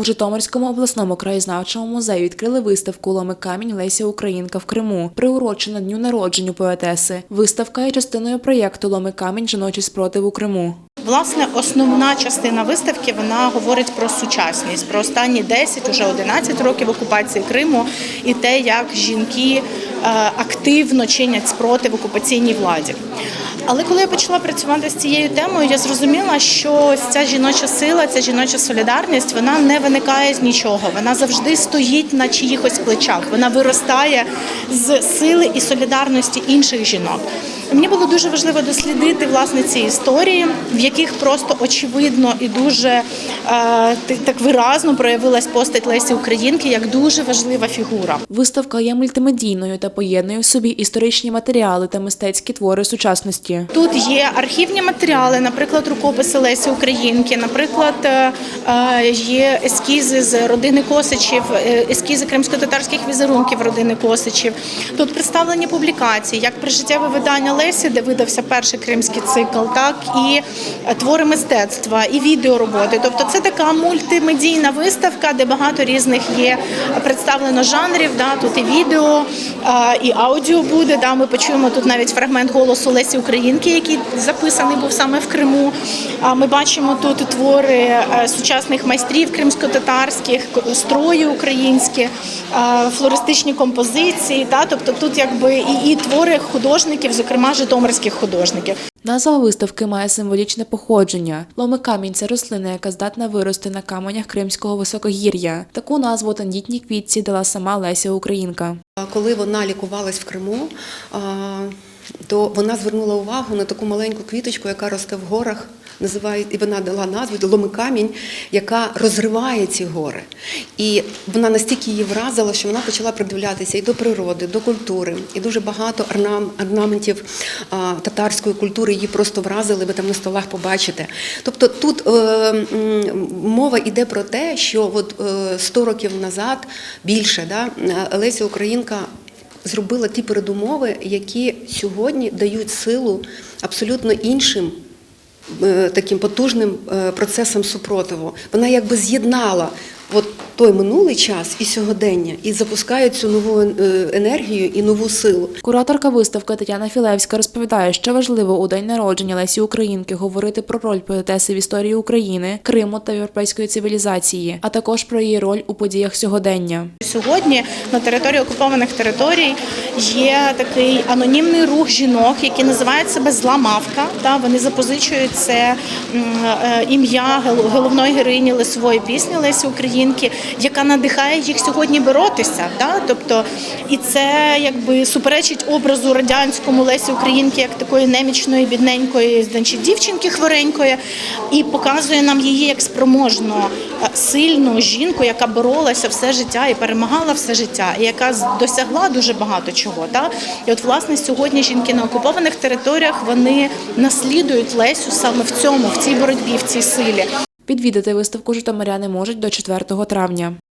У Житомирському обласному краєзнавчому музеї відкрили виставку Ломи камінь Леся Українка в Криму, приурочена дню народження поетеси. Виставка є частиною проєкту Ломи камінь жіночий спротив у Криму. Власне, основна частина виставки вона говорить про сучасність, про останні 10, уже 11 років окупації Криму і те, як жінки е, активно чинять спротив окупаційній владі. Але коли я почала працювати з цією темою, я зрозуміла, що ця жіноча сила, ця жіноча солідарність, вона не виникає з нічого. Вона завжди стоїть на чиїхось плечах. Вона виростає з сили і солідарності інших жінок. Мені було дуже важливо дослідити власне ці історії, в яких просто очевидно і дуже е, так виразно проявилась постать Лесі Українки як дуже важлива фігура. Виставка є мультимедійною та поєднує в собі історичні матеріали та мистецькі твори сучасності. Тут є архівні матеріали, наприклад, рукописи Лесі Українки, наприклад, е, е, є ескізи з родини Косичів, ескізи кримсько-татарських візерунків родини Косичів. Тут представлені публікації, як прижиттєве видання Лесі, де видався перший кримський цикл, так і твори мистецтва, і відеороботи. Тобто це така мультимедійна виставка, де багато різних є представлено жанрів. Да, тут і відео, і аудіо буде. Да, ми почуємо тут навіть фрагмент голосу Лесі Українки, який записаний був саме в Криму. А ми бачимо тут твори е, сучасних майстрів кримсько-татарських, строї українські, флористичні композиції. Да, тобто тут якби і, і твори художників, зокрема житомирських художників. Назва виставки має символічне походження. Ломи камінь це рослина, яка здатна вирости на каменях Кримського високогір'я. Таку назву тандітній квітці дала сама Леся Українка. Коли вона лікувалась в Криму, то вона звернула увагу на таку маленьку квіточку, яка росте в горах. Називає, і вона дала назву ломикамінь, яка розриває ці гори. І вона настільки її вразила, що вона почала придивлятися і до природи, до культури, і дуже багато орнам, орнаментів татарської культури її просто вразили. Ви там на столах побачите. Тобто тут е, мова йде про те, що от е, 100 років назад більше да, Леся Українка зробила ті передумови, які сьогодні дають силу абсолютно іншим. Е, Таким потужним е, процесом супротиву. Вона якби з'єднала той минулий час і сьогодення, і запускає цю нову е, енергію і нову силу. Кураторка виставки Тетяна Філевська розповідає, що важливо у день народження Лесі Українки говорити про роль поетеси в історії України, Криму та європейської цивілізації, а також про її роль у подіях сьогодення. Сьогодні на території окупованих територій є такий анонімний рух жінок, які називають себе Зла Мавка. Та вони запозичують це е, ім'я головної героїні лисової пісні Лесі Українки, яка надихає їх сьогодні боротися. Та? Тобто, і це якби суперечить образу радянському Лесі Українки як такої немічної, бідненької, значить, дівчинки хворенької, і показує нам її як спроможну, е, сильну жінку, яка боролася все життя і перемагала все життя, і яка досягла дуже багато чого. Та? І от власне сьогодні жінки на окупованих територіях вони наслідують Лесю саме в цьому, в цій боротьбі, в цій силі. Відвідати виставку житомиряни можуть до 4 травня.